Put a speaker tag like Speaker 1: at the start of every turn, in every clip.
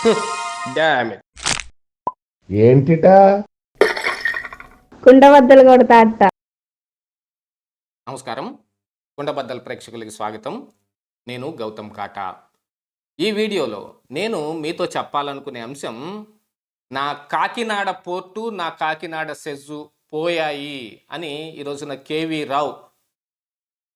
Speaker 1: ఏంటిటా?
Speaker 2: కుండబద్దలు కొడతా అత్త.
Speaker 3: నమస్కారం. కుండబద్దల ప్రేక్షకులకి స్వాగతం. నేను గౌతమ్ కాటా. ఈ వీడియోలో నేను మీతో చెప్పాలనుకునే అంశం నా కాకినాడ పోర్టు నా కాకినాడ సెజ్జు పోయాయి అని ఈరోజున కేవీ రావు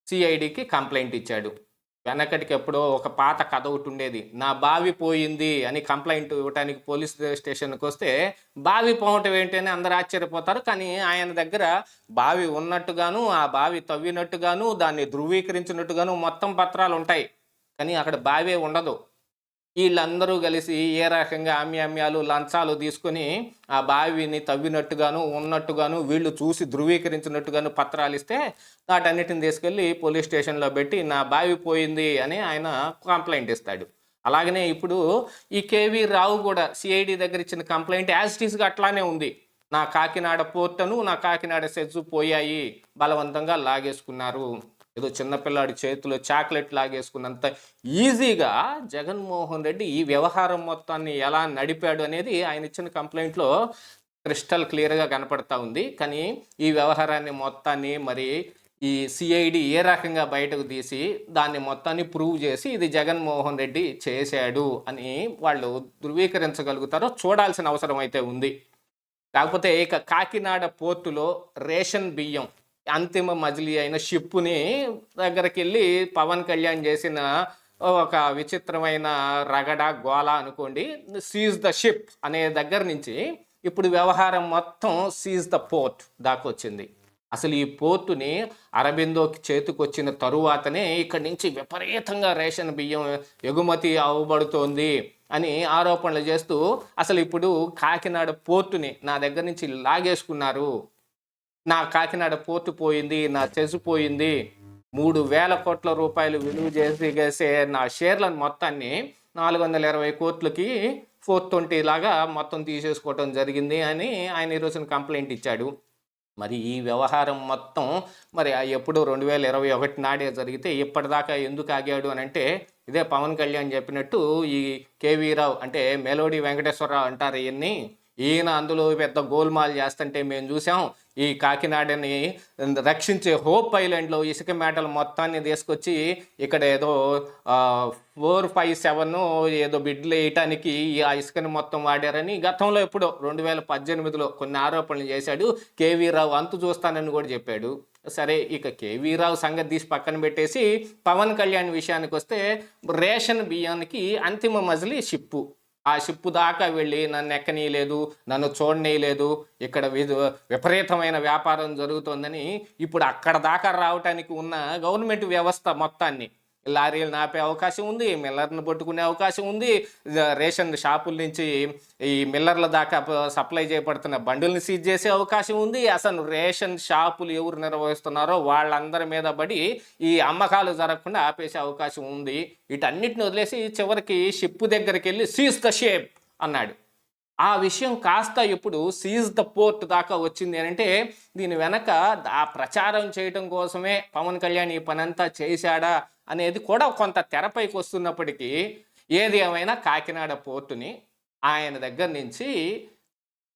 Speaker 3: సిఐడికి కంప్లైంట్ ఇచ్చాడు. వెనకటికి ఎప్పుడో ఒక పాత కథ ఒకటి ఉండేది. నా బావి పోయింది అని కంప్లైంట్ ఇవ్వడానికి పోలీస్ స్టేషన్కి వస్తే బావి పోవటం ఏంటి అని అందరు ఆశ్చర్యపోతారు. కానీ ఆయన దగ్గర బావి ఉన్నట్టుగాను ఆ బావి తవ్వినట్టుగాను దాన్ని ధృవీకరించినట్టుగాను మొత్తం పత్రాలు ఉంటాయి. కానీ అక్కడ బావే ఉండదు. వీళ్ళందరూ కలిసి ఏ రకంగా ఆమ్యామ్యాలు లంచాలు తీసుకొని ఆ బావిని తవ్వినట్టుగాను ఉన్నట్టుగాను వీళ్ళు చూసి ధృవీకరించినట్టుగాను పత్రాలు ఇస్తే వాటన్నిటిని తీసుకెళ్ళి పోలీస్ స్టేషన్లో పెట్టి నా బావి పోయింది అని ఆయన కంప్లైంట్ ఇస్తాడు. అలాగనే ఇప్పుడు ఈ కేవీ రావు కూడా సిఐడి దగ్గర ఇచ్చిన కంప్లైంట్ యాజ్ టీస్గా అట్లానే ఉంది. నా కాకినాడ పోర్టను నా కాకినాడ సెజ్ పోయాయి. బలవంతంగా లాగేసుకున్నారు. ఏదో చిన్నపిల్లాడి చేతిలో చాక్లెట్ లాగేసుకున్నంత ఈజీగా జగన్మోహన్ రెడ్డి ఈ వ్యవహారం మొత్తాన్ని ఎలా నడిపాడు అనేది ఆయన ఇచ్చిన కంప్లైంట్లో క్రిస్టల్ క్లియర్గా కనపడతా ఉంది. కానీ ఈ వ్యవహారాన్ని మొత్తాన్ని మరి ఈ సిఐడి ఏ రకంగా బయటకు తీసి దాన్ని మొత్తాన్ని ప్రూవ్ చేసి ఇది జగన్మోహన్ రెడ్డి చేశాడు అని వాళ్ళు ధృవీకరించగలుగుతారో చూడాల్సిన అవసరం అయితే ఉంది. కాకపోతే ఇక కాకినాడ పోర్టులో రేషన్ బియ్యం అంతిమ మజిలీ అయిన షిప్పుని దగ్గరికి వెళ్ళి పవన్ కళ్యాణ్ చేసిన ఒక విచిత్రమైన రగడ గోళ అనుకోండి సీజ్ ద షిప్ అనే దగ్గర నుంచి ఇప్పుడు వ్యవహారం మొత్తం సీజ్ ద పోర్ట్ దాకా వచ్చింది. అసలు ఈ పోర్టుని అరబిందోకి చేతికొచ్చిన తరువాతనే ఇక్కడి నుంచి విపరీతంగా రేషన్ బియ్యం ఎగుమతి అవ్వబడుతోంది అని ఆరోపణలు చేస్తూ అసలు ఇప్పుడు కాకినాడ పోర్టుని నా దగ్గర నుంచి లాగేసుకున్నారు. నా కాకినాడ పోర్టు పోయింది నా చెసు పోయింది. మూడు వేల కోట్ల రూపాయలు విలువ చేసి చేసే నా షేర్లను మొత్తాన్ని నాలుగు వందల ఇరవై కోట్లకి ఫోర్ ట్వంటీ లాగా మొత్తం తీసేసుకోవటం జరిగింది అని ఆయన ఈరోజున కంప్లైంట్ ఇచ్చాడు. మరి ఈ వ్యవహారం మొత్తం మరి ఆ ఎప్పుడు రెండు వేల ఇరవై ఒకటి నాడే జరిగితే ఇప్పటిదాకా ఎందుకు ఆగాడు అని అంటే ఇదే పవన్ కళ్యాణ్ చెప్పినట్టు ఈ కేవీ రావు అంటే మెలోడీ వెంకటేశ్వరరావు అంటారు ఇవన్నీ ఈయన అందులో పెద్ద గోల్మాల్ చేస్తుంటే మేము చూసాం ఈ కాకినాడని రక్షించే హోప్ ఐలాండ్లో ఇసుక మేటలు మొత్తాన్ని తీసుకొచ్చి ఇక్కడ ఏదో ఫోర్ ఫైవ్ సెవెన్ ఏదో బిడ్లు వేయటానికి ఆ ఇసుకని మొత్తం వాడారని గతంలో ఎప్పుడో రెండు వేల పద్దెనిమిదిలో కొన్ని ఆరోపణలు చేశాడు. కేవీ రావు అంతు చూస్తానని కూడా చెప్పాడు. సరే ఇక కేవీ రావు సంగతి తీసి పక్కన పెట్టేసి పవన్ కళ్యాణ్ విషయానికి వస్తే రేషన్ బియ్యానికి అంతిమ మజిలీ షిప్పు. ఆ షిప్పు దాకా వెళ్ళి నన్ను ఎక్కనీయలేదు నన్ను చూడనీయలేదు. ఇక్కడ విపరీతమైన వ్యాపారం జరుగుతోందని ఇప్పుడు అక్కడ దాకా రావటానికి ఉన్న గవర్నమెంట్ వ్యవస్థ మొత్తాన్ని లారీలు నాపే అవకాశం ఉంది మిల్లర్ను పట్టుకునే అవకాశం ఉంది. రేషన్ షాపుల నుంచి ఈ మిల్లర్ల దాకా సప్లై చేయబడుతున్న బండుల్ని సీజ్ చేసే అవకాశం ఉంది. అసలు రేషన్ షాపులు ఎవరు నిర్వహిస్తున్నారో వాళ్ళందరి మీద పడి ఈ అమ్మకాలు జరగకుండా ఆపేసే అవకాశం ఉంది. వీటన్నిటిని వదిలేసి చివరికి షిప్ దగ్గరికి వెళ్ళి సీజ్ ద షేప్ అన్నాడు. ఆ విషయం కాస్త ఇప్పుడు సీజ్ ద పోర్ట్ దాకా వచ్చింది అని అంటే దీని వెనక ఆ ప్రచారం చేయటం కోసమే పవన్ కళ్యాణ్ ఈ పనంతా చేశాడా అనేది కూడా కొంత తెరపైకి వస్తున్నప్పటికీ ఏది ఏమైనా కాకినాడ పోర్టుని ఆయన దగ్గర నుంచి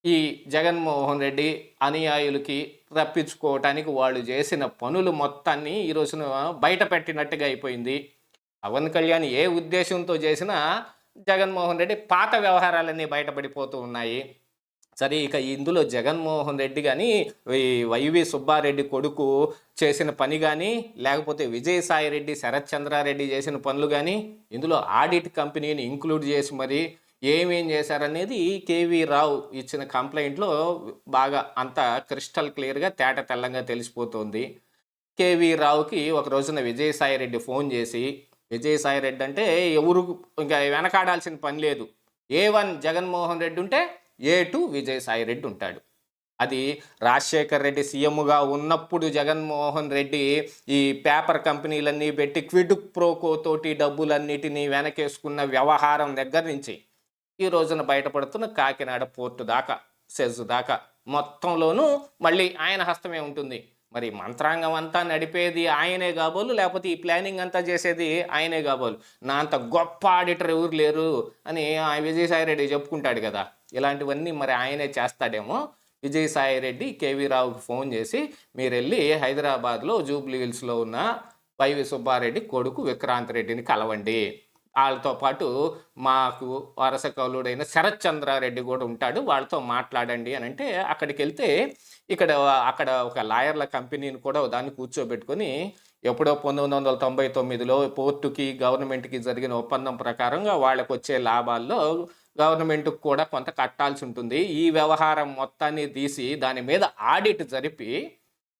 Speaker 3: ఈ జగన్మోహన్ రెడ్డి అనుయాయులకి రప్పించుకోవటానికి వాళ్ళు చేసిన పనులు మొత్తాన్ని ఈ రోజున బయట పెట్టినట్టుగా అయిపోయింది. పవన్ కళ్యాణ్ ఏ ఉద్దేశంతో చేసినా జగన్మోహన్ రెడ్డి పాత వ్యవహారాలన్నీ బయటపడిపోతూ ఉన్నాయి. సరే ఇక ఇందులో జగన్మోహన్ రెడ్డి కానీ ఈ వైవి సుబ్బారెడ్డి కొడుకు చేసిన పని కానీ లేకపోతే విజయసాయి రెడ్డి శరత్ చంద్రారెడ్డి చేసిన పనులు కానీ ఇందులో ఆడిట్ కంపెనీని ఇంక్లూడ్ చేసి మరి ఏమేం చేశారనేది కేవీ రావు ఇచ్చిన కంప్లైంట్లో బాగా అంత క్రిస్టల్ క్లియర్గా తేట తెల్లంగా తెలిసిపోతుంది. కేవీ రావుకి ఒక రోజున విజయసాయి రెడ్డి ఫోన్ చేసి విజయసాయి రెడ్డి అంటే ఎవరు ఇంకా వెనకాడాల్సిన పని లేదు. ఏ వన్ జగన్మోహన్ రెడ్డి ఉంటే ఏ టూ విజయసాయి రెడ్డి ఉంటాడు అది రాజశేఖర్ రెడ్డి సీఎంగా ఉన్నప్పుడు జగన్మోహన్ రెడ్డి ఈ పేపర్ కంపెనీలన్నీ పెట్టి క్విడ్ ప్రోకో తోటి డబ్బులన్నిటినీ వెనకేసుకున్న వ్యవహారం దగ్గర నుంచి ఈ రోజున బయటపడుతున్న కాకినాడ పోర్టు దాకా సెజ్ దాకా మొత్తంలోనూ మళ్ళీ ఆయన హస్తమే ఉంటుంది. మరి మంత్రాంగం అంతా నడిపేది ఆయనే కాబోలు లేకపోతే ఈ ప్లానింగ్ అంతా చేసేది ఆయనే కాబోలు. నా అంత గొప్ప ఆడిటర్ ఎవరు లేరు అని ఆ విజయసాయి రెడ్డి చెప్పుకుంటాడు కదా. ఇలాంటివన్నీ మరి ఆయనే చేస్తాడేమో. విజయసాయి రెడ్డి కేవీ రావుకి ఫోన్ చేసి మీరు వెళ్ళి హైదరాబాద్లో జూబ్లీ హిల్స్లో ఉన్న వైవి సుబ్బారెడ్డి కొడుకు విక్రాంత్ రెడ్డిని కలవండి. వాళ్ళతో పాటు మాకు వరస కౌలుడైన శరత్ చంద్రారెడ్డి కూడా ఉంటాడు. వాళ్ళతో మాట్లాడండి అని అంటే అక్కడికి వెళ్తే ఇక్కడ అక్కడ ఒక లాయర్ల కంపెనీని కూడా దాన్ని కూర్చోబెట్టుకొని ఎప్పుడో పంతొమ్మిది వందల తొంభై తొమ్మిదిలో పోర్టుకి గవర్నమెంట్కి జరిగిన ఒప్పందం ప్రకారంగా వాళ్ళకు వచ్చే లాభాల్లో గవర్నమెంట్కి కూడా కొంత కట్టాల్సి ఉంటుంది. ఈ వ్యవహారం మొత్తాన్ని తీసి దాని మీద ఆడిట్ జరిపి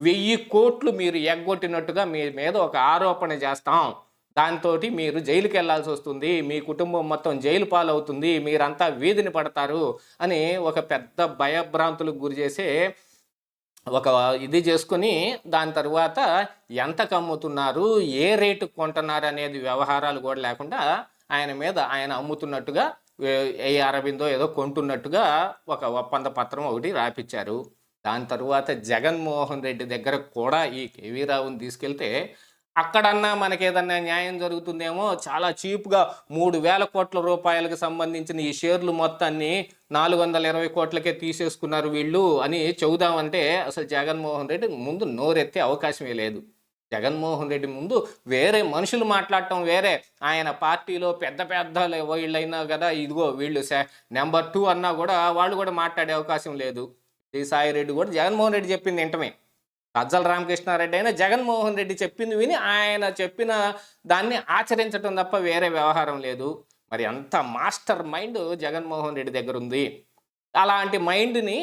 Speaker 3: వెయ్యి కోట్లు మీరు ఎగ్గొట్టినట్టుగా మీ మీద ఒక ఆరోపణ చేస్తాం. దాంతో మీరు జైలుకి వెళ్ళాల్సి వస్తుంది మీ కుటుంబం మొత్తం జైలు పాలవుతుంది మీరంతా వీధిని పడతారు అని ఒక పెద్ద భయభ్రాంతులకు గురి చేసే ఒక ఇది చేసుకుని దాని తర్వాత ఎంతకు అమ్ముతున్నారు ఏ రేటు కొంటున్నారు అనేది వ్యవహారాలు కూడా లేకుండా ఆయన మీద ఆయన అమ్ముతున్నట్టుగా ఏ- ఏ అరవిందో ఏదో కొంటున్నట్టుగా ఒక ఒప్పంద పత్రం ఒకటి రాపిచ్చారు. దాని తరువాత జగన్మోహన్ రెడ్డి దగ్గర కూడా ఈ కేవీ రావుని తీసుకెళ్తే అక్కడన్నా మనకి ఏదన్నా న్యాయం జరుగుతుందేమో చాలా చీప్గా మూడు వేల కోట్ల రూపాయలకు సంబంధించిన ఈ షేర్లు మొత్తాన్ని నాలుగు వందల ఇరవై కోట్లకే తీసేసుకున్నారు వీళ్ళు అని చెబుదామంటే అసలు జగన్మోహన్ రెడ్డి ముందు నోరెత్తే అవకాశమే లేదు. జగన్మోహన్ రెడ్డి ముందు వేరే మనుషులు మాట్లాడటం వేరే. ఆయన పార్టీలో పెద్ద పెద్ద వీళ్ళైనా కదా ఇదిగో వీళ్ళు నెంబర్ టూ అన్నా కూడా వాళ్ళు కూడా మాట్లాడే అవకాశం లేదు. ఈ సాయి రెడ్డి కూడా జగన్మోహన్ రెడ్డి చెప్పింది వింటమే. సజ్జల రామకృష్ణారెడ్డి అయినా జగన్మోహన్ రెడ్డి చెప్పింది విని ఆయన చెప్పిన దాన్ని ఆచరించడం తప్ప వేరే వ్యవహారం లేదు. మరి అంత మాస్టర్ మైండ్ జగన్మోహన్ రెడ్డి దగ్గర ఉంది. అలాంటి మైండ్ని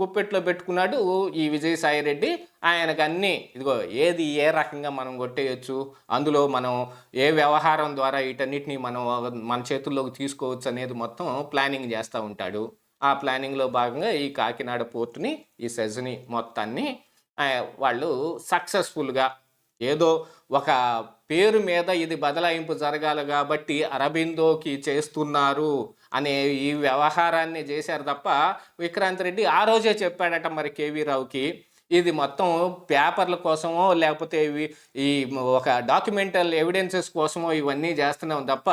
Speaker 3: గుప్పెట్లో పెట్టుకున్నాడు ఈ విజయసాయి రెడ్డి. ఆయనకు అన్నీ ఇదిగో ఏది ఏ రకంగా మనం కొట్టేయచ్చు అందులో మనం ఏ వ్యవహారం ద్వారా వీటన్నిటిని మనం మన చేతుల్లోకి తీసుకోవచ్చు అనేది మొత్తం ప్లానింగ్ చేస్తూ ఉంటాడు. ఆ ప్లానింగ్లో భాగంగా ఈ కాకినాడ పోర్టుని ఈ సెజ్ని మొత్తాన్ని వాళ్ళు సక్సెస్ఫుల్గా ఏదో ఒక పేరు మీద ఇది బదలాయింపు జరగాలి కాబట్టి అరబిందోకి చేస్తున్నారు అనే ఈ వ్యవహారాన్ని చేశారు తప్ప విక్రాంత్ రెడ్డి ఆ రోజే చెప్పాడట మరి కేవీ రావుకి ఇది మొత్తం పేపర్ల కోసమో లేకపోతే ఇవి ఈ ఒక డాక్యుమెంటల్ ఎవిడెన్సెస్ కోసమో ఇవన్నీ చేస్తున్నాం తప్ప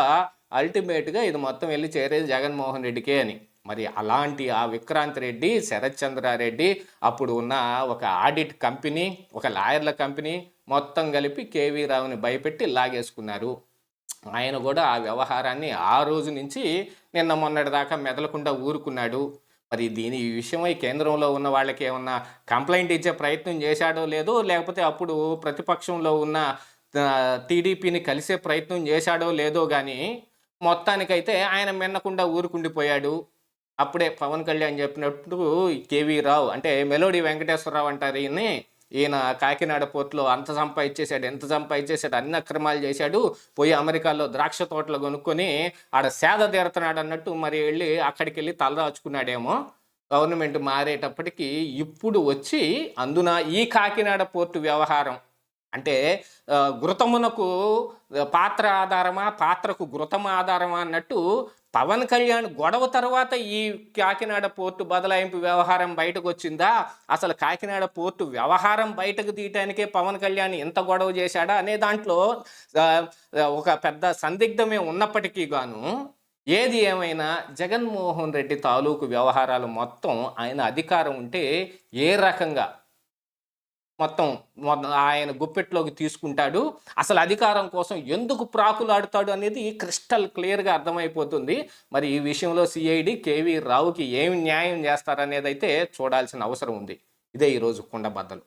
Speaker 3: అల్టిమేట్గా ఇది మొత్తం వెళ్ళి చేరేది జగన్మోహన్ రెడ్డికే అని. మరి అలాంటి ఆ విక్రాంత్ రెడ్డి శరత్ చంద్రారెడ్డి అప్పుడు ఉన్న ఒక ఆడిట్ కంపెనీ ఒక లాయర్ల కంపెనీ మొత్తం కలిపి కేవీ రావుని భయపెట్టి లాగేసుకున్నారు. ఆయన కూడా ఆ వ్యవహారాన్ని ఆ రోజు నుంచి నిన్న మొన్నటి దాకా మెదలకుండా ఊరుకున్నాడు. మరి దీని ఈ విషయమై కేంద్రంలో ఉన్న వాళ్ళకి ఏమన్నా కంప్లైంట్ ఇచ్చే ప్రయత్నం చేశాడో లేదో లేకపోతే అప్పుడు ప్రతిపక్షంలో ఉన్న టీడీపీని కలిసే ప్రయత్నం చేశాడో లేదో కానీ మొత్తానికైతే ఆయన మిన్నకుండా ఊరుకుండిపోయాడు. అప్పుడే పవన్ కళ్యాణ్ చెప్పినట్టు కేవీ రావు అంటే మెలోడీ వెంకటేశ్వరరావు అంటారు ఈయన్ని. ఈయన కాకినాడ పోర్టులో అంత సంపాదించేశాడు ఎంత సంపాదించేశాడు అన్ని అక్రమాలు చేశాడు పోయి అమెరికాలో ద్రాక్ష తోటలు కొనుక్కొని ఆడ సేద తీరుతున్నాడు అన్నట్టు మరి వెళ్ళి అక్కడికి వెళ్ళి తలదాచుకున్నాడేమో గవర్నమెంట్ మారేటప్పటికి ఇప్పుడు వచ్చి అందున ఈ కాకినాడ పోర్టు వ్యవహారం అంటే ఆ, పాత్ర ఆధారమా పాత్రకు ఘృతం ఆధారమా అన్నట్టు పవన్ కళ్యాణ్ గొడవ తర్వాత ఈ కాకినాడ పోర్టు బదలాయింపు వ్యవహారం బయటకు వచ్చిందా అసలు కాకినాడ పోర్టు వ్యవహారం బయటకు తీయటానికే పవన్ కళ్యాణ్ ఎంత గొడవ చేశాడా? అనే దాంట్లో ఒక పెద్ద సందిగ్ధమే ఉన్నప్పటికీ గాను ఏది ఏమైనా జగన్మోహన్ రెడ్డి తాలూకు వ్యవహారాలు మొత్తం ఆయన అధికారం ఉంటే ఏ రకంగా మొత్తం ఆయన గుప్పెట్లోకి తీసుకుంటాడు. అసలు అధికారం కోసం ఎందుకు ప్రాకులాడుతాడు అనేది క్రిస్టల్ క్లియర్గా అర్థమైపోతుంది. మరి ఈ విషయంలో సిఐడి కేవీ రావుకి ఏమి న్యాయం చేస్తారనేది అయితే చూడాల్సిన అవసరం ఉంది. ఇదే ఈరోజు కుండబద్దలు